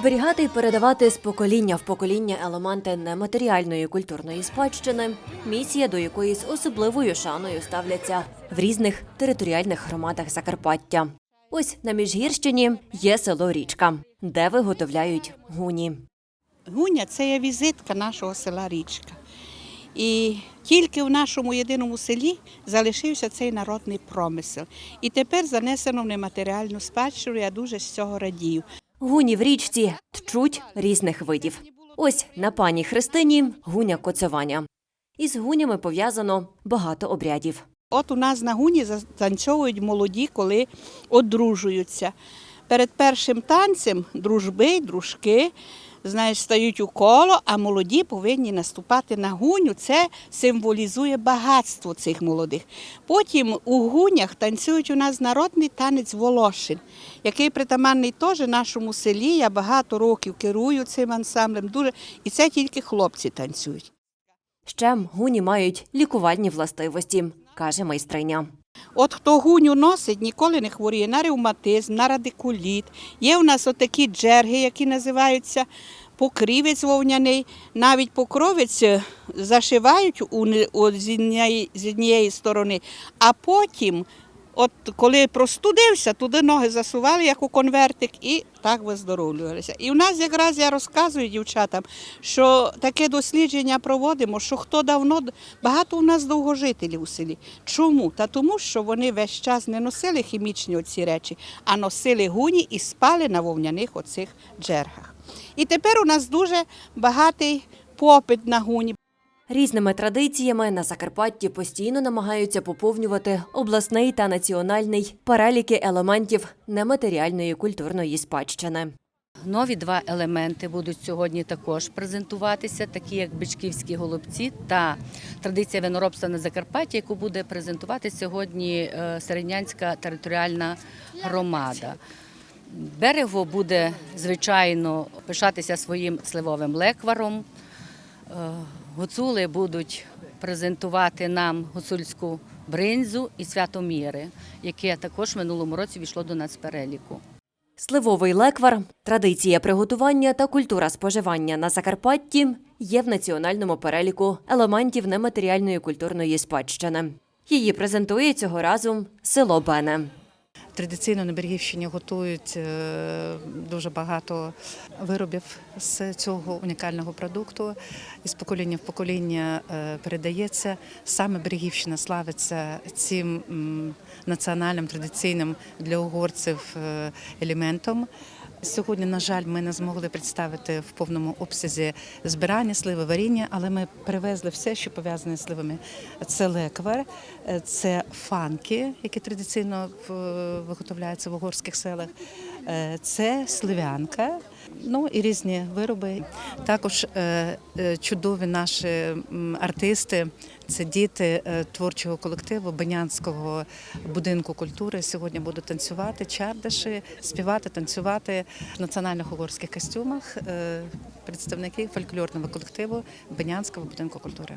Зберігати і передавати з покоління в покоління елементи нематеріальної культурної спадщини місія, до якої з особливою шаною ставляться в різних територіальних громадах Закарпаття. Ось на Міжгірщині є село Річка, де виготовляють гуні. Гуня це є візитка нашого села Річка. І тільки в нашому єдиному селі залишився цей народний промисел. І тепер занесено в нематеріальну спадщину. Я дуже з цього радію. Гуні в річці тчуть різних видів. Ось на пані Христині гуня коцевання. Із гунями пов'язано багато обрядів. От у нас на гуні затанцьовують молоді, коли одружуються. Перед першим танцем дружби дружки знаєш, стають у коло, а молоді повинні наступати на гуню. Це символізує багатство цих молодих. Потім у гунях танцюють у нас народний танець Волошин, який притаманний теж нашому селі. Я багато років керую цим ансамблем. Дуже і це тільки хлопці танцюють. Ще гуні мають лікувальні властивості, каже майстриня. От хто гуню носить, ніколи не хворіє на ревматизм, на радикуліт. Є у нас отакі джерги, які називаються покрівець вовняний. Навіть покровець е, зашивають з однієї сторони, а потім, от коли простудився, туди ноги засували, як у конвертик, і так виздоровлювалися. І в нас якраз я розказую дівчатам, що таке дослідження проводимо, що хто давно багато у нас довгожителів у селі. Чому? Та тому, що вони весь час не носили хімічні оці речі, а носили гуні і спали на вовняних оцих джергах. І тепер у нас дуже багатий попит на гуні. Різними традиціями на Закарпатті постійно намагаються поповнювати обласний та національний переліки елементів нематеріальної культурної спадщини. Нові два елементи будуть сьогодні також презентуватися, такі як бичківські голубці та традиція виноробства на Закарпатті, яку буде презентувати сьогодні е, Середнянська територіальна громада. Берево буде, звичайно, пишатися своїм сливовим лекваром. Гуцули будуть презентувати нам гуцульську бринзу і святоміри, яке також в минулому році війшло до нацпереліку. Сливовий леквар, традиція приготування та культура споживання на Закарпатті є в національному переліку елементів нематеріальної культурної спадщини. Її презентує цього разу село Бене. Традиційно на Берегівщині готують е, дуже багато виробів з цього унікального продукту. І з покоління в покоління е, передається. Саме Берегівщина славиться цим національним традиційним для угорців е, елементом. Сьогодні, на жаль, ми не змогли представити в повному обсязі збирання сливи, варіння, але ми привезли все, що пов'язане з сливами. Це леквар, це фанки, які традиційно виготовляються в угорських селах. Е, Це сливянка, ну і різні вироби. Також е, е, чудові наші артисти. Це діти творчого колективу Бенянського будинку культури. Сьогодні будуть танцювати чардаші, співати, танцювати в національних угорських костюмах. Представники фольклорного колективу Бенянського будинку культури.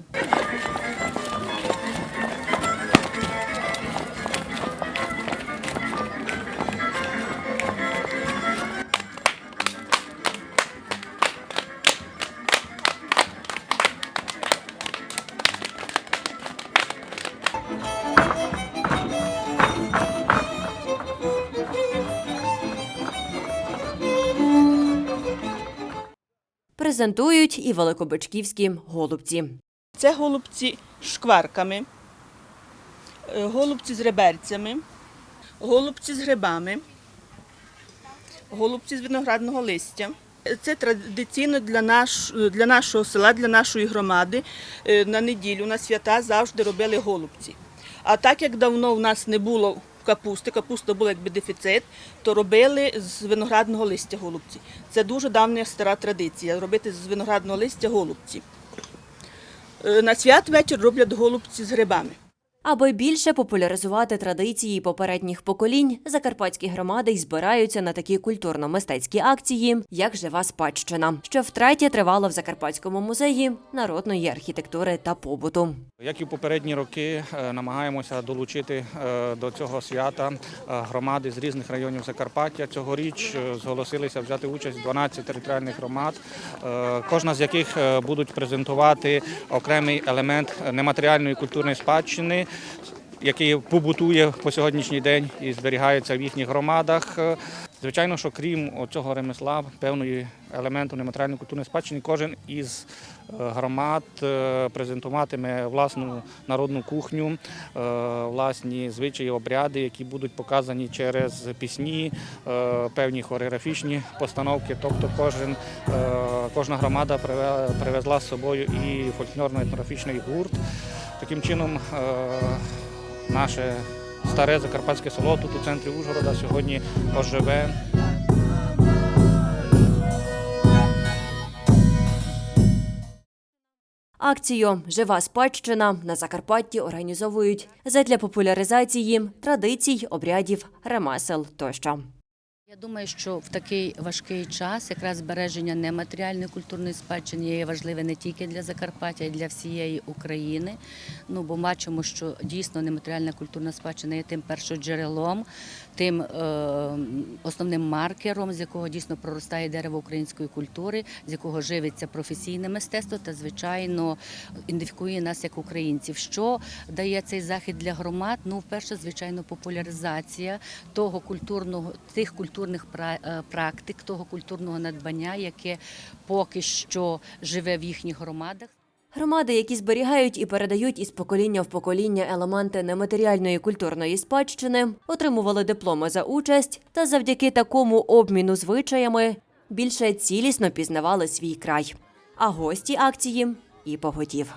Презентують і великобичківські голубці. Це голубці з шкварками, е, голубці з реберцями, голубці з грибами, голубці з виноградного листя. Це традиційно для, наш, для нашого села, для нашої громади. Е, На неділю, на свята завжди робили голубці. А так як давно в нас не було капусти, капуста була якби дефіцит, то робили з виноградного листя голубці. Це дуже давня стара традиція робити з виноградного листя голубці. Е, На свят вечір роблять голубці з грибами. Аби більше популяризувати традиції попередніх поколінь, закарпатські громади й збираються на такі культурно-мистецькі акції, як жива спадщина, що втретє тривало в Закарпатському музеї народної архітектури та побуту. Як і в попередні роки, е, намагаємося долучити е, до цього свята е, громади з різних районів Закарпаття. Цьогоріч зголосилися взяти участь 12 територіальних громад, кожна з яких будуть презентувати окремий елемент нематеріальної культурної спадщини. Який побутує по сьогоднішній день і зберігається в їхніх громадах. Звичайно, що крім цього ремесла, певної елементу нематеріальної культурної спадщини, кожен із е, громад е, презентуватиме власну народну кухню, е, власні звичаї, обряди, які будуть показані через пісні, певні хореографічні постановки. Тобто кожен, кожна громада привезла з собою і фольклорно-етнографічний гурт. Таким чином, е, наше старе закарпатське село тут у центрі Ужгорода сьогодні оживе. Акцію Жива спадщина на Закарпатті організовують задля популяризації традицій, обрядів, ремесел тощо. Я думаю, що в такий важкий час якраз збереження нематеріальної культурної спадщини є важливе не тільки для Закарпаття, а й для всієї України. Ну бо бачимо, що дійсно нематеріальна культурна спадщина є тим першоджерелом, тим е, основним маркером, з якого дійсно проростає дерево української культури, з якого живиться професійне мистецтво та, звичайно, ідентифікує нас як українців. Що дає цей захід для громад? Ну, вперше, звичайно, популяризація того культурного тих культурних е, практик, того культурного надбання, яке поки що живе в їхніх громадах. Громади, які зберігають і передають із покоління в покоління елементи нематеріальної культурної спадщини, отримували дипломи за участь та завдяки такому обміну звичаями більше цілісно пізнавали свій край. А гості акції і поготів.